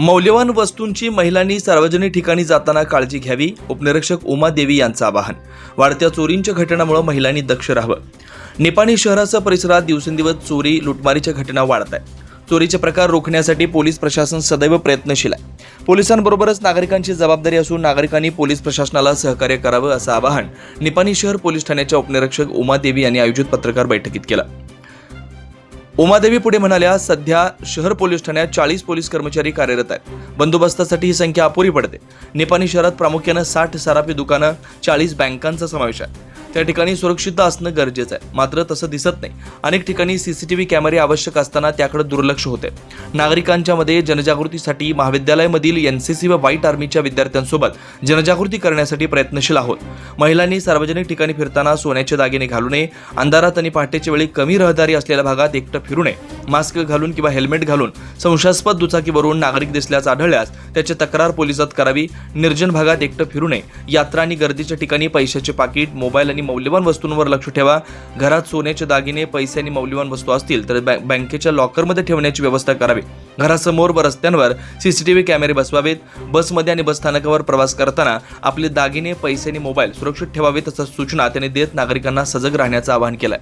मौल्यवान वस्तूंची महिलांनी सार्वजनिक ठिकाणी जाताना काळजी घ्यावी उपनिरीक्षक उमा देवी यांचं आवाहन. वाढत्या चोरींच्या घटनामुळे महिलांनी दक्ष राहावं. निपाणी शहरासह परिसरात दिवसेंदिवस चोरी लुटमारीच्या घटना वाढत आहेत. चोरीचे प्रकार रोखण्यासाठी पोलीस प्रशासन सदैव प्रयत्नशील आहे. पोलिसांबरोबरच नागरिकांची जबाबदारी असून नागरिकांनी पोलीस प्रशासनाला सहकार्य करावं असं आवाहन निपाणी शहर पोलीस ठाण्याच्या उपनिरीक्षक उमा देवी यांनी आयोजित पत्रकार बैठकीत केलं. उमादेवी पुढे म्हणाल्या सध्या शहर पोलीस ठाण्यात चाळीस पोलीस कर्मचारी कार्यरत आहेत. बंदोबस्तासाठी ही संख्या अपुरी पडते. निपाणी शहरात प्रामुख्यानं साठ सराफी दुकानं चाळीस बँकांचा समावेश आहे. त्या ठिकाणी सुरक्षितता असणं गरजेचं आहे. मात्र तसं दिसत नाही. अनेक ठिकाणी सीसीटीव्ही कॅमेरे आवश्यक असताना त्याकडे दुर्लक्ष होते. नागरिकांच्या मध्ये जनजागृतीसाठी महाविद्यालयामधील एनसीसी व व्हाईट आर्मीच्या विद्यार्थ्यांसोबत जनजागृती करण्यासाठी प्रयत्नशील आहोत. महिलांनी सार्वजनिक ठिकाणी फिरताना सोन्याचे दागिने घालू नये. अंधारात आणि पहाटेच्या वेळी कमी रहदारी असलेल्या भागात एकटं फिरू नये. मास्क घालून किंवा हेल्मेट घालून संशयास्पद दुचाकीवरून नागरिक दिसल्याचं आढळल्यास त्याची तक्रार पोलिसात करावी. निर्जन भागात एकटं फिरू नये. यात्रा आणि गर्दीच्या ठिकाणी पैशाचे पाकिट मोबाईल आणि मौल्यवान वस्तूंवर लक्ष ठेवा. घरात सोन्याचे दागिने पैसे आणि मौल्यवान वस्तू असतील तर बँकेच्या लॉकरमध्ये ठेवण्याची व्यवस्था करावी. घरासमोर व रस्त्यांवर सीसीटीव्ही कॅमेरे बसवावेत. बसमध्ये आणि बसस्थानकावर प्रवास करताना आपले दागिने पैसे आणि मोबाईल सुरक्षित ठेवावेत असं सूचना त्यांनी देत नागरिकांना सजग राहण्याचं आवाहन केलं